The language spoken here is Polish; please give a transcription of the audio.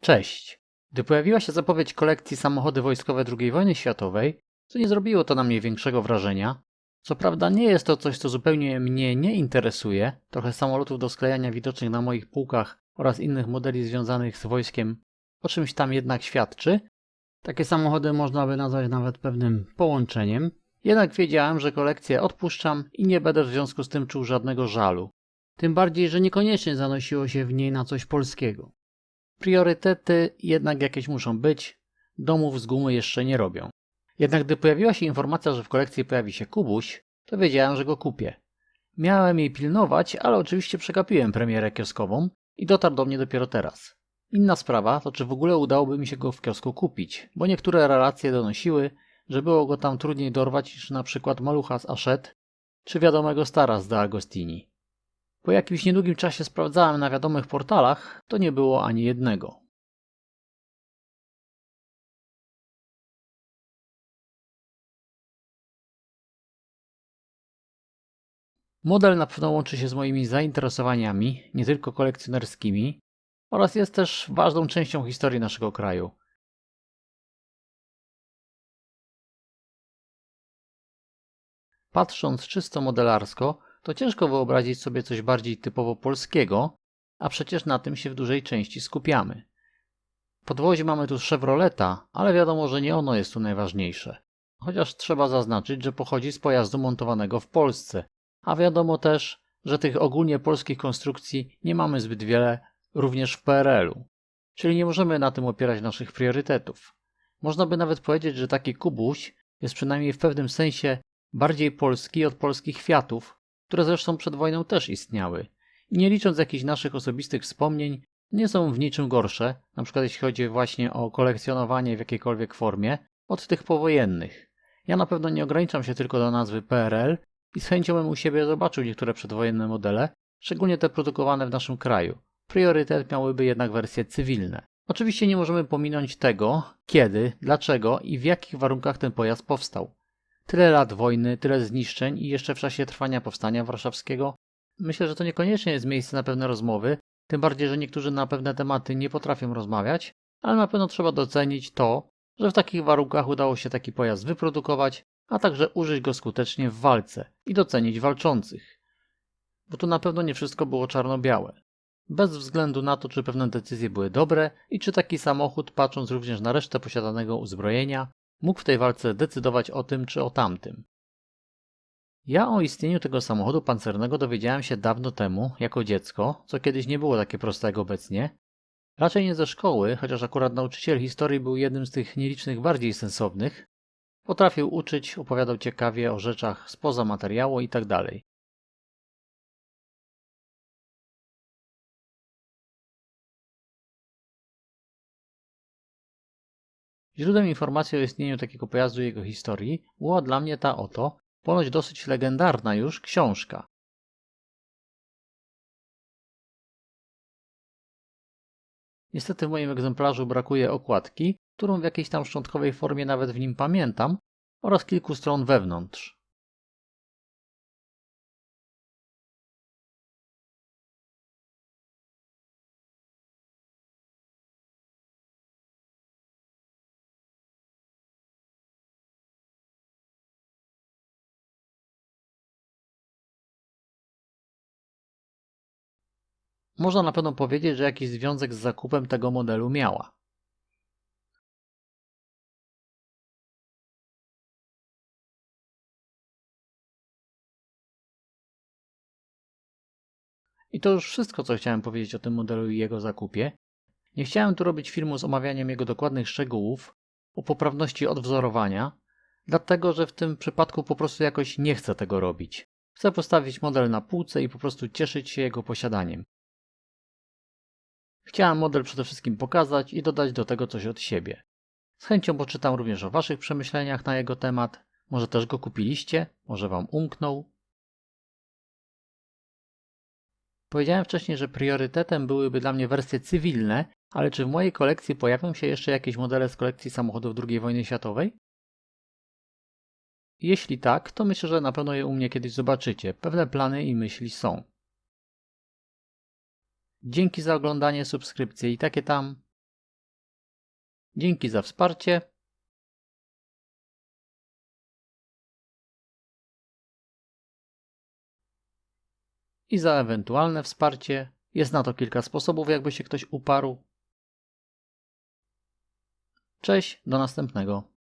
Cześć. Gdy pojawiła się zapowiedź kolekcji samochody wojskowe II wojny światowej, to nie zrobiło to na mnie większego wrażenia. Co prawda nie jest to coś, co zupełnie mnie nie interesuje. Trochę samolotów do sklejania widocznych na moich półkach oraz innych modeli związanych z wojskiem o czymś tam jednak świadczy. Takie samochody można by nazwać nawet pewnym połączeniem. Jednak wiedziałem, że kolekcję odpuszczam i nie będę w związku z tym czuł żadnego żalu. Tym bardziej, że niekoniecznie zanosiło się w niej na coś polskiego. Priorytety jednak jakieś muszą być, domów z gumy jeszcze nie robią. Jednak gdy pojawiła się informacja, że w kolekcji pojawi się Kubuś, to wiedziałem, że go kupię. Miałem jej pilnować, ale oczywiście przegapiłem premierę kioskową i dotarł do mnie dopiero teraz. Inna sprawa to, czy w ogóle udałoby mi się go w kiosku kupić, bo niektóre relacje donosiły, że było go tam trudniej dorwać niż na przykład malucha z Aszet, czy wiadomego stara z De Agostini. Po jakimś niedługim czasie sprawdzałem na wiadomych portalach, to nie było ani jednego. Model na pewno łączy się z moimi zainteresowaniami, nie tylko kolekcjonerskimi, oraz jest też ważną częścią historii naszego kraju. Patrząc czysto modelarsko, to ciężko wyobrazić sobie coś bardziej typowo polskiego, a przecież na tym się w dużej części skupiamy. Podwozie mamy tu Chevroleta, ale wiadomo, że nie ono jest tu najważniejsze. Chociaż trzeba zaznaczyć, że pochodzi z pojazdu montowanego w Polsce, a wiadomo też, że tych ogólnie polskich konstrukcji nie mamy zbyt wiele również w PRL-u. Czyli nie możemy na tym opierać naszych priorytetów. Można by nawet powiedzieć, że taki kubuś jest przynajmniej w pewnym sensie bardziej polski od polskich Fiatów, które zresztą przed wojną też istniały. I nie licząc jakichś naszych osobistych wspomnień, nie są w niczym gorsze, na przykład jeśli chodzi właśnie o kolekcjonowanie w jakiejkolwiek formie, od tych powojennych. Ja na pewno nie ograniczam się tylko do nazwy PRL i z chęcią bym u siebie zobaczył niektóre przedwojenne modele, szczególnie te produkowane w naszym kraju. Priorytet miałyby jednak wersje cywilne. Oczywiście nie możemy pominąć tego, kiedy, dlaczego i w jakich warunkach ten pojazd powstał. Tyle lat wojny, tyle zniszczeń i jeszcze w czasie trwania powstania warszawskiego. Myślę, że to niekoniecznie jest miejsce na pewne rozmowy, tym bardziej, że niektórzy na pewne tematy nie potrafią rozmawiać, ale na pewno trzeba docenić to, że w takich warunkach udało się taki pojazd wyprodukować, a także użyć go skutecznie w walce i docenić walczących. Bo tu na pewno nie wszystko było czarno-białe. Bez względu na to, czy pewne decyzje były dobre i czy taki samochód, patrząc również na resztę posiadanego uzbrojenia, mógł w tej walce decydować o tym czy o tamtym. Ja o istnieniu tego samochodu pancernego dowiedziałem się dawno temu, jako dziecko, co kiedyś nie było takie proste jak obecnie. Raczej nie ze szkoły, chociaż akurat nauczyciel historii był jednym z tych nielicznych bardziej sensownych. Potrafił uczyć, opowiadał ciekawie o rzeczach spoza materiału itd. Źródłem informacji o istnieniu takiego pojazdu i jego historii była dla mnie ta oto, ponoć dosyć legendarna już, książka. Niestety w moim egzemplarzu brakuje okładki, którą w jakiejś tam szczątkowej formie nawet w nim pamiętam, oraz kilku stron wewnątrz. Można na pewno powiedzieć, że jakiś związek z zakupem tego modelu miała. I to już wszystko, co chciałem powiedzieć o tym modelu i jego zakupie. Nie chciałem tu robić filmu z omawianiem jego dokładnych szczegółów, o poprawności odwzorowania, dlatego że w tym przypadku po prostu jakoś nie chcę tego robić. Chcę postawić model na półce i po prostu cieszyć się jego posiadaniem. Chciałem model przede wszystkim pokazać i dodać do tego coś od siebie. Z chęcią poczytam również o Waszych przemyśleniach na jego temat. Może też go kupiliście, może Wam umknął. Powiedziałem wcześniej, że priorytetem byłyby dla mnie wersje cywilne, ale czy w mojej kolekcji pojawią się jeszcze jakieś modele z kolekcji samochodów II wojny światowej? Jeśli tak, to myślę, że na pewno je u mnie kiedyś zobaczycie. Pewne plany i myśli są. Dzięki za oglądanie, subskrypcje i takie tam. Dzięki za wsparcie. I za ewentualne wsparcie. Jest na to kilka sposobów, jakby się ktoś uparł. Cześć, do następnego.